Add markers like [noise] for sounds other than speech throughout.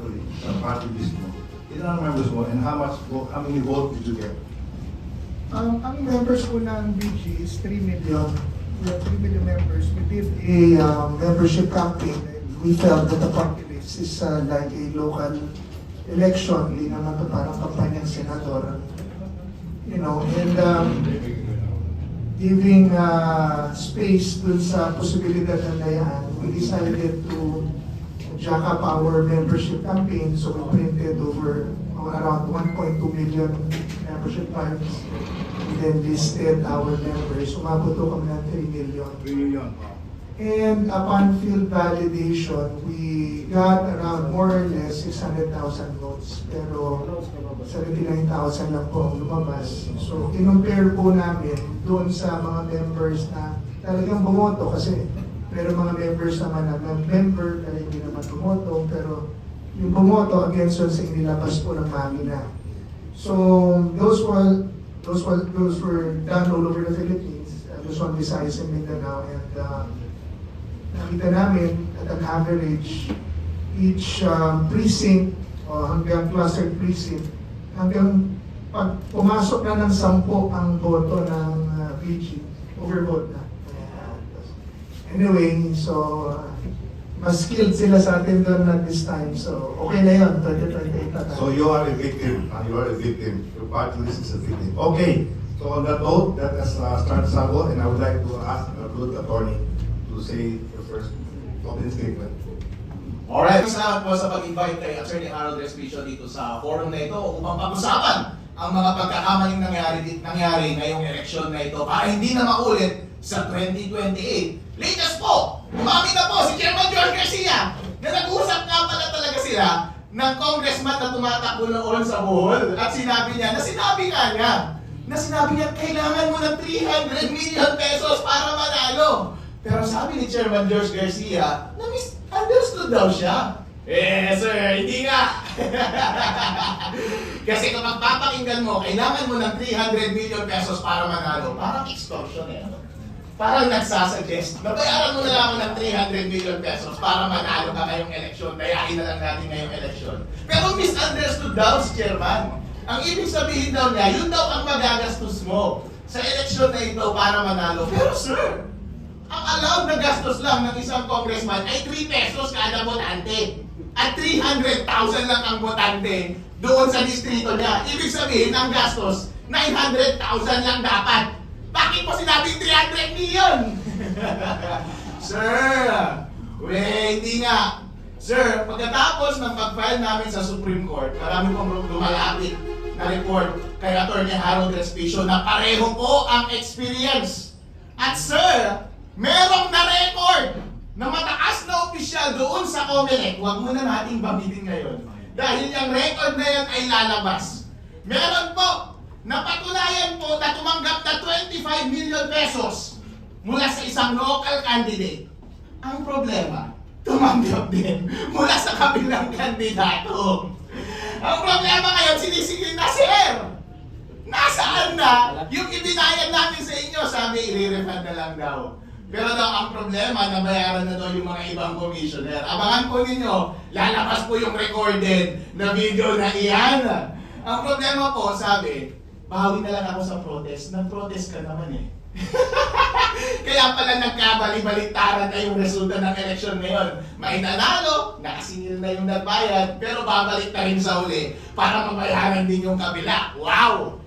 actually sa party list mo? Ilan ang members mo and how much vote, how many votes did you get? Um, ang members po ng BG is 3 million. We have 3 million members. We did a um, membership campaign and we felt that the party list is uh, like a local election. Hindi naman ito parang kampanyang senador. You know, and um, giving uh, space dun sa posibilidad ng layaan, we decided to jack our membership campaign. So we printed over around 1.2 million membership cards. And then listed our members. Umabot to kami ng 3 million. 3 million. And upon field validation, we got around more or less 600,000 votes. Pero 79,000 lang po ang lumabas. So, kinumpare po namin doon sa mga members na talagang bumoto kasi pero mga members naman na member na hindi naman bumoto pero yung bumoto against doon sa inilabas po ng mamina. So, those were those were those were done all over the Philippines. Uh, Luzon, Visayas, and Mindanao. And uh, nakita namin at an average, each um, precinct o hanggang clustered precinct, hanggang pag pumasok na ng sampo ang boto ng uh, VG, overvote na. Anyway, so uh, mas skilled sila sa atin doon at this time. So okay na yun, 2028 na tayo. So you are a victim, and you are a victim. Your party list is a victim. Okay, so on that note, that has uh, started Sabo, and I would like to ask a good attorney to say your first opening statement. Alright, salamat po sa pag-invite kay Attorney Harold Respicio dito sa forum na ito upang pag-usapan ang mga pagkakamaling nangyari, nangyari ngayong eleksyon na ito para hindi na maulit sa 2028. Latest po, umamin na po si Chairman George Garcia na nag-uusap nga pala talaga sila ng congressman na tumatakbo noon sa Bohol at sinabi niya na sinabi nga niya na sinabi niya kailangan mo ng 300 million pesos para manalo. Pero sabi ni Chairman George Garcia na misunderstood daw siya. Eh, sir, hindi nga. [laughs] Kasi kung magpapakinggan mo, kailangan mo ng 300 million pesos para manalo. Parang extortion eh. ano? Parang nagsasuggest, nabayaran mo na lang ako ng 300 million pesos para manalo ka ngayong eleksyon. Dayain na lang natin ngayong eleksyon. Pero misunderstood daw si chairman. Ang ibig sabihin daw niya, yun daw ang magagastos mo sa eleksyon na ito para manalo. Pero sir, ang allowed na gastos lang ng isang congressman ay 3 pesos kada botante. At 300,000 lang ang botante doon sa distrito niya. Ibig sabihin, ang gastos, 900,000 lang dapat. Bakit mo sinabing 300 million? [laughs] Sir, we, hindi nga. Sir, pagkatapos ng pag-file namin sa Supreme Court, marami pong lumalapit na report kay Atty. Harold Respicio na pareho po ang experience. At sir, merong na-record na mataas na opisyal doon sa Comelec. Huwag muna nating bamitin ngayon. Dahil yung record na yan ay lalabas. Meron po, napatunayan po na tumanggap na 25 million pesos mula sa isang local candidate. Ang problema, tumanggap din [laughs] mula sa kabilang kandidato. Ang problema ngayon, sinisigil na sir! Nasaan na yung ibinayad namin sa inyo? Sabi, i-refund na lang daw. Pero daw ang problema, nabayaran na daw yung mga ibang commissioner. Abangan po ninyo, lalabas po yung recorded na video na iyan. Ang problema po, sabi, bawi na lang ako sa protest. Nag-protest ka naman eh. [laughs] Kaya pala nagkabali-baliktaran na yung resulta ng eleksyon ngayon. May nanalo, nakasingil na yung nagbayad, pero babalik na rin sa uli para mabayaran din yung kabila. Wow!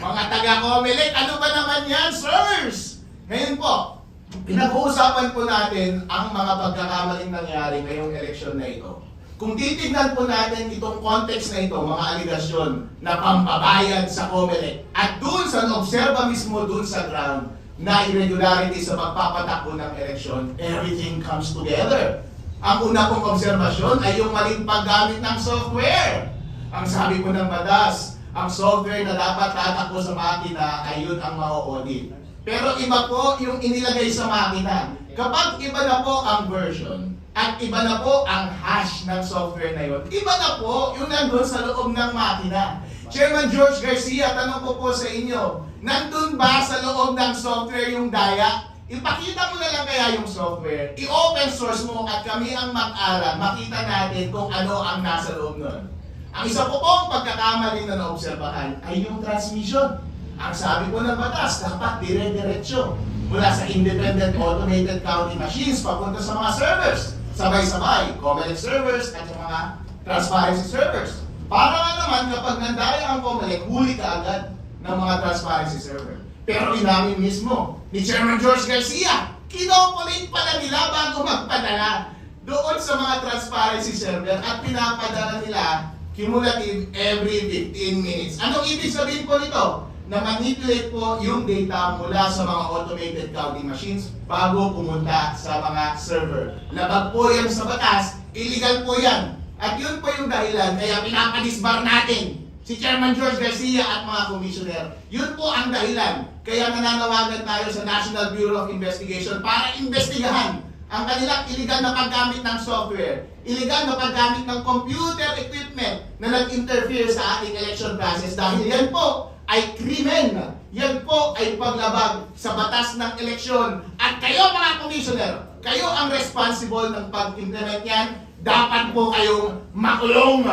Mga taga-Comelec, ano ba naman yan, sirs? Ngayon po, pinag-uusapan po natin ang mga pagkakamaling nangyari ngayong eleksyon na ito. Kung titignan po natin itong context na ito, mga aligasyon na pampabayad sa COMELEC at dun sa obserba mismo dun sa ground na irregularity sa pagpapatakbo ng eleksyon, everything comes together. Ang una pong obserbasyon ay yung maling paggamit ng software. Ang sabi po ng batas, ang software na dapat tatakbo sa makina ay yun ang ma-audit. Pero iba po yung inilagay sa makina. Kapag iba na po ang version, at iba na po ang hash ng software na yun, iba na po yung nandun sa loob ng makina. Chairman George Garcia, tanong ko po sa inyo, nandun ba sa loob ng software yung daya? ipakita mo na lang kaya yung software, i-open source mo at kami ang mag-aral, makita natin kung ano ang nasa loob nun. Ang isa po pong pagkakamali na naobserbahan ay yung transmission. Ang sabi po ng batas, dapat dire-diretso mula sa independent automated counting machines papunta sa mga servers. Sabay-sabay, Comelec servers at sa mga transparency servers. Para nga naman kapag nandaya ang Comelec, huli ka agad ng mga transparency server. Pero inamin mismo ni Chairman George Garcia, kinokolate pala nila bago magpadala doon sa mga transparency server at pinapadala nila cumulative every 15 minutes. Anong ibig sabihin po nito? Na manipulate po yung data mula sa mga automated counting machines bago pumunta sa mga server. Labag po yan sa batas, illegal po yan. At yun po yung dahilan kaya pinapadisbar natin si Chairman George Garcia at mga commissioner. Yun po ang dahilan. Kaya nananawagan tayo sa National Bureau of Investigation para investigahan ang kanilang illegal na paggamit ng software, illegal na paggamit ng computer equipment na nag-interfere sa ating election process dahil yan po ay krimen. Yan po ay paglabag sa batas ng eleksyon. At kayo mga commissioner, kayo ang responsible ng pag-implement yan. Dapat po kayong makulong.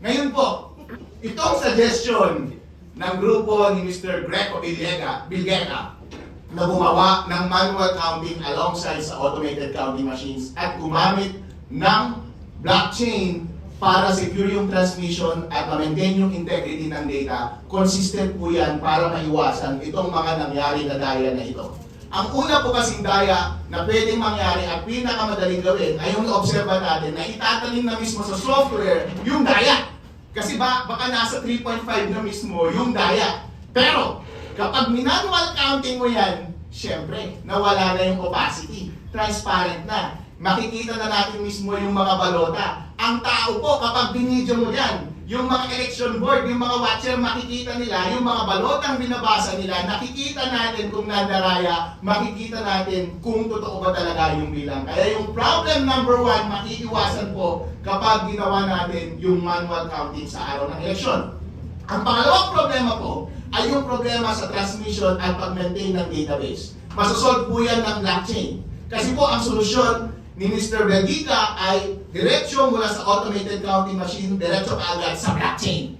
Ngayon po, itong suggestion ng grupo ni Mr. Greco Billega, Bilgeta na gumawa ng manual counting alongside sa automated counting machines at gumamit ng blockchain para secure yung transmission at ma-maintain yung integrity ng data, consistent po yan para maiwasan itong mga nangyari na daya na ito. Ang una po kasing daya na pwedeng mangyari at pinakamadaling gawin ay yung obserba natin na itatanim na mismo sa software yung daya. Kasi ba, baka nasa 3.5 na mismo yung daya. Pero, kapag minanual counting mo yan, syempre, nawala na yung opacity. Transparent na. Makikita na natin mismo yung mga balota. Ang tao po, kapag binidyo mo yan, yung mga election board, yung mga watcher, makikita nila, yung mga balotang binabasa nila, nakikita natin kung nadaraya, makikita natin kung totoo ba talaga yung bilang. Kaya yung problem number one, makiiwasan po kapag ginawa natin yung manual counting sa araw ng eleksyon. Ang pangalawang problema po ay yung problema sa transmission at pag-maintain ng database. Masosolve po yan ng blockchain. Kasi po ang solusyon ni Mr. Bendica ay diretsyo mula sa automated counting machine, diretsyo kaagad sa blockchain.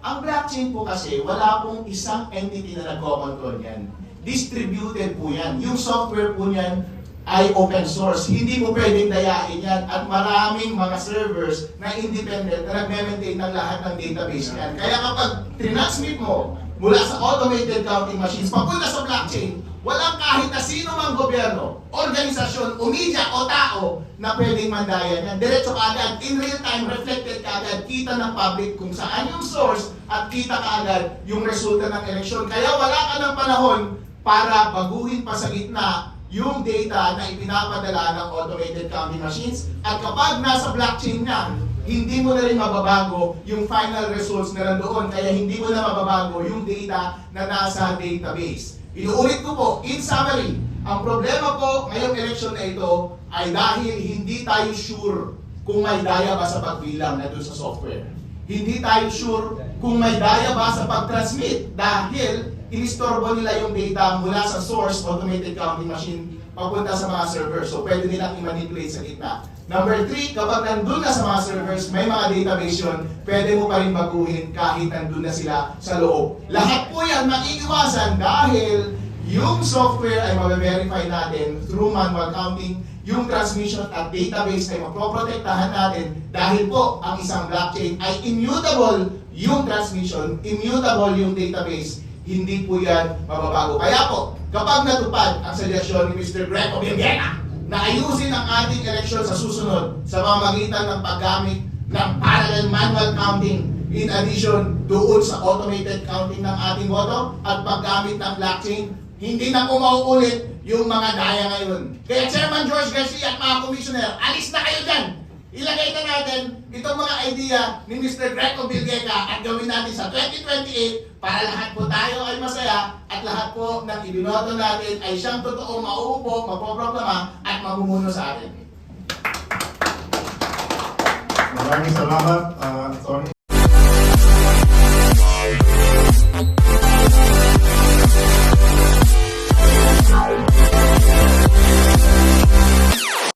Ang blockchain po kasi, wala pong isang entity na nagko-control yan. Distributed po yan. Yung software po niyan ay open source. Hindi mo pwedeng dayain yan at maraming mga servers na independent na nagme-maintain ng lahat ng database niyan. Kaya kapag transmit mo mula sa automated counting machines papunta sa blockchain, walang kahit na sino mang gobyerno, organisasyon, o media o tao na pwedeng mandaya niyan. Diretso kaagad, in real time, reflected kaagad, kita ng public kung saan yung source at kita kaagad yung resulta ng eleksyon. Kaya wala ka ng panahon para baguhin pa sa gitna yung data na ipinapadala ng automated counting machines at kapag nasa blockchain na, hindi mo na rin mababago yung final results na nandoon kaya hindi mo na mababago yung data na nasa database. Inuulit ko po, in summary, ang problema po ngayong election na ito ay dahil hindi tayo sure kung may daya ba sa pagbilang na sa software. Hindi tayo sure kung may daya ba sa pag-transmit dahil inistorbo nila yung data mula sa source automated counting machine papunta sa mga servers. So pwede nilang i-manipulate sa gitna. Number three, kapag nandun na sa mga servers, may mga database yun, pwede mo pa rin baguhin kahit nandun na sila sa loob. Lahat po yan makiiwasan dahil yung software ay mabe-verify natin through manual counting, yung transmission at database ay mapoprotektahan natin dahil po ang isang blockchain ay immutable yung transmission, immutable yung database, hindi po yan mababago. Kaya po, kapag natupad ang suggestion ni Mr. Greco Bilgena na ayusin ang ating eleksyon sa susunod sa pamamagitan ng paggamit ng parallel manual counting in addition doon sa automated counting ng ating boto at paggamit ng blockchain, hindi na po mauulit yung mga daya ngayon. Kaya Chairman George Garcia at mga commissioner, alis na kayo dyan! Ilagay na natin itong mga idea ni Mr. Greco Bilgeca at gawin natin sa 2028 para lahat po tayo ay masaya at lahat po ng ibinoto natin ay siyang totoong mauupo, mapoproklama at mamumuno sa atin. Maraming salamat, uh, Attorney.